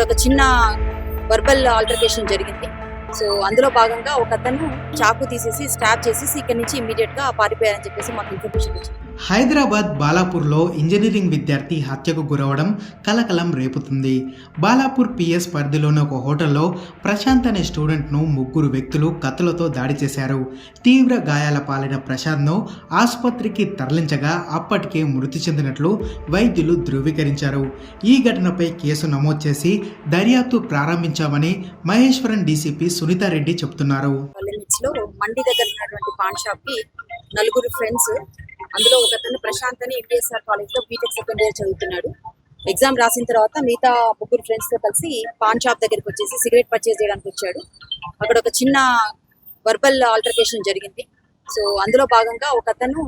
అక్కడ ఒక చిన్న వర్బల్ ఆల్టర్కేషన్ జరిగింది. సో అందులో భాగంగా ఒక అతను చాకు తీసేసి స్టాప్ చేసేసి ఇక్కడ నుంచి ఇమీడియట్గా పారిపోయారని చెప్పేసి మాకు ఇన్ఫర్మేషన్ వచ్చింది. హైదరాబాద్ బాలాపూర్లో ఇంజనీరింగ్ విద్యార్థి హత్యకు గురవడం కలకలం రేపుతుంది. బాలాపూర్ పిఎస్ పరిధిలోని ఒక హోటల్లో ప్రశాంత్ అనే స్టూడెంట్ను ముగ్గురు వ్యక్తులు కత్తులతో దాడి చేశారు. తీవ్ర గాయాల పాలైన ప్రశాంత్ను ఆసుపత్రికి తరలించగా అప్పటికే మృతి చెందినట్లు వైద్యులు ధృవీకరించారు. ఈ ఘటనపై కేసు నమోదు చేసి దర్యాప్తు ప్రారంభించామని మహేశ్వరం డీసీపీ సునీతారెడ్డి చెబుతున్నారు. మండి దగ్గర ఉన్నటువంటి పాన్ నలుగురు ఫ్రెండ్స్ అందులో ఒక అతను ప్రశాంత్ అని ఎంబీఎస్ఆర్ కాలేజ్లో బీటెక్ సెకండ్ ఇయర్ చదువుతున్నాడు. ఎగ్జామ్ రాసిన తర్వాత మిగతా ముగ్గురు ఫ్రెండ్స్తో కలిసి పాన్ షాప్ దగ్గరికి వచ్చేసి సిగరెట్ పర్చేస్ చేయడానికి వచ్చాడు. అక్కడ ఒక చిన్న వర్బల్ ఆల్టర్కేషన్ జరిగింది. సో అందులో భాగంగా ఒక అతను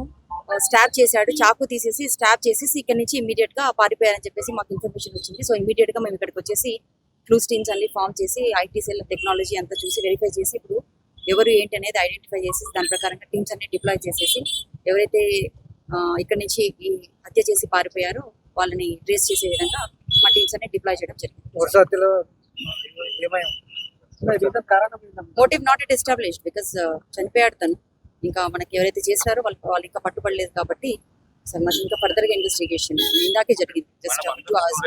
స్టాప్ చేశాడు. చాకు తీసేసి స్టాప్ చేసేసి ఇక్కడ నుంచి ఇమీడియట్గా పారిపోయారని చెప్పేసి మాకు ఇన్ఫర్మేషన్ వచ్చింది. సో ఇమీడియట్గా మేము ఇక్కడికి వచ్చేసి క్లూస్ టీమ్స్ అన్ని ఫామ్ చేసి ఐటీ సెల్ టెక్నాలజీ అంతా చూసి వెరిఫై చేసి ఇప్పుడు ఎవరు ఏంటి అనేది ఐడెంటిఫై చేసి దాని ప్రకారంగా టీమ్స్ అన్ని డిప్లాయ్ చేసేసి ఎవరైతే ఇక్కడ నుంచి ఈ హత్య చేసి పారిపోయారో వాళ్ళని ట్రేస్ చేసే విధంగా మా టీమ్స్ అన్ని డిప్లాయ్ చేయడం జరిగింది? Motive not yet established because చనిపోయాడు తను. ఇంకా మనకి ఎవరైతే చేశారో వాళ్ళు వాళ్ళు ఇంకా పట్టుబడలేదు కాబట్టి సో మరి ఇంకా ఫర్దర్గా ఇన్వెస్టిగేషన్ ఇందాకే జరిగింది. జస్ట్ టూ అవర్స్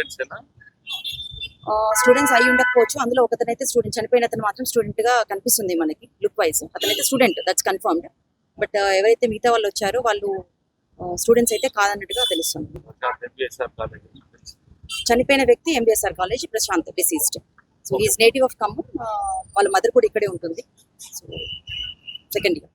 స్టూడెంట్స్ అయి ఉండకపోవచ్చు. అందులో ఒకతనైతే స్టూడెంట్ చనిపోయిన అతను మాత్రం స్టూడెంట్గా కనిపిస్తుంది మనకి లుక్ వైజ్ అతనైతే స్టూడెంట్ దట్స్ కన్ఫర్మ్డ్ బట్ ఎవరైతే మిగతా వాళ్ళు వచ్చారో వాళ్ళు స్టూడెంట్స్ అయితే కాదన్నట్టుగా తెలుస్తుంది. చనిపోయిన వ్యక్తి MBSR college Prashanth deceased so is native of Khammam వాళ్ళ మదర్ కూడా ఇక్కడే ఉంటుంది. So second year